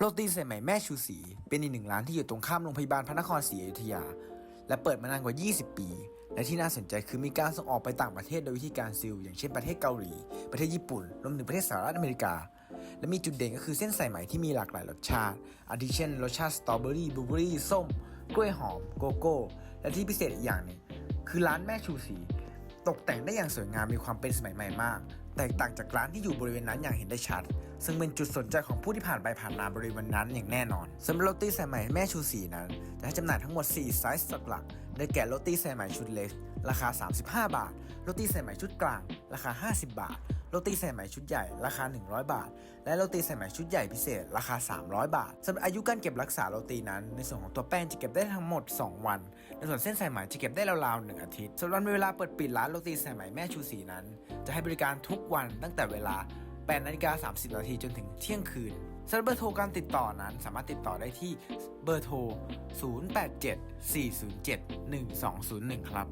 โรตีสายไหมแม่ชูศรีเป็นอีกหนึ่งร้านที่อยู่ตรงข้ามโรงพยาบาลพระนครศรีอยุธยา และเปิดมานานกว่า 20 ปี และที่น่าสนใจคือมีการส่งออกไปต่างประเทศโดยวิธีการซิล อย่างเช่นประเทศเกาหลี ประเทศญี่ปุ่นรวมถึงประเทศสหรัฐอเมริกา และมีจุดเด่นก็คือเส้นสายไหมที่มีหลากหลายรสชาติอาทิเช่นรสชาติสตรอเบอรี่บลูเบอรี่ส้ม กล้วยหอมโกโก้และที่พิเศษอีกอย่างหนึงคือร้านแม่ชูศรี ตกแต่งได้อย่างสวยงามมีความเป็นสมัยใหม่มาก แตกต่างจากร้านที่อยู่บริเวณนั้นอย่างเห็นได้ชัด ซึ่งเป็นจุดสนใจของผู้ที่ผ่านไปผ่านมาบริเวณนั้นอย่างแน่นอนสำหรับโรตีสายใหมแม่ชูสีนั้น จะให้จำหน่ายทั้งหมด 4 ไซส์หลักๆได้แก่โรตีสายใหมชุดเล็ก ราคา 35 บาท โรตีสายใหมชุดกลาง ราคา 50 บาท โรตีสายไหมชุดใหญ่ราคา 100 บาท และโรตีสายไหมชุดใหญ่พิเศษ ราคา 300 บาทสำหรับอายุการเก็บรักษาโรตีนั้น ในส่วนของตัวแป้งจะเก็บได้ทั้งหมด 2 วัน ในส่วนเส้นสายไหมจะเก็บได้ราวๆ1อาทิตย์สำหรับเวลาเปิดปิดร้านโรตีสายไหมแม่ชูศรีนั้น จะให้บริการทุกวันตั้งแต่เวลา8นาฬิกา30 นาทีจนถึงเที่ยงคืนสำหรับเบอร์โทรการติดต่อนั้น สามารถติดต่อได้ที่เบอร์โทร 087 407 1201 ครับ